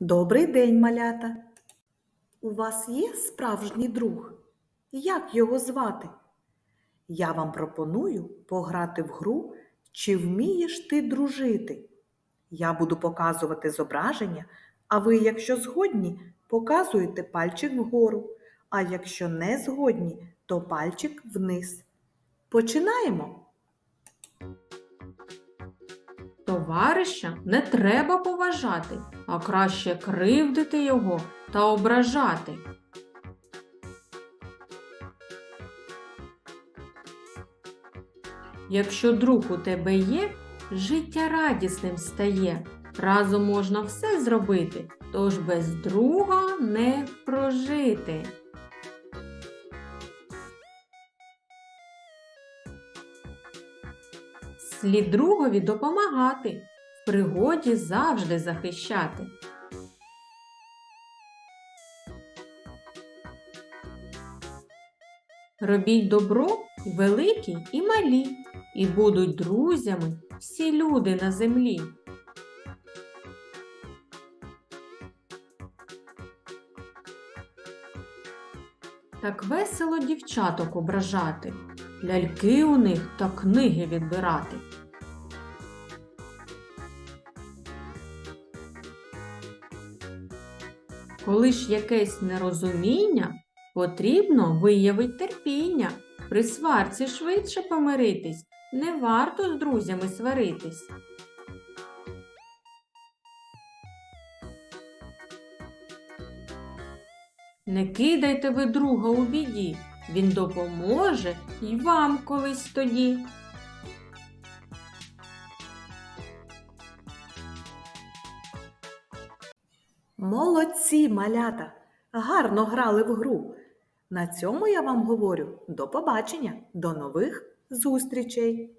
Добрий день, малята. У вас є справжній друг? Як його звати? Я вам пропоную пограти в гру Чи вмієш ти дружити? Я буду показувати зображення, а ви, якщо згодні, показуєте пальчик вгору, а якщо не згодні, то пальчик вниз. Починаємо. Товариша не треба поважати, а краще кривдити його та ображати. Якщо друг у тебе є, життя радісним стає. Разом можна все зробити, тож без друга не прожити. Слід другові допомагати, в пригоді завжди захищати. Робіть добро великі і малі, і будуть друзями всі люди на землі. Так весело дівчаток ображати, ляльки у них та книги відбирати. Коли ж якесь нерозуміння, потрібно виявить терпіння. При сварці швидше помиритись, не варто з друзями сваритись. Не кидайте ви друга у біді, він допоможе й вам колись тоді. Молодці, малята! Гарно грали в гру. На цьому я вам говорю до побачення, до нових зустрічей!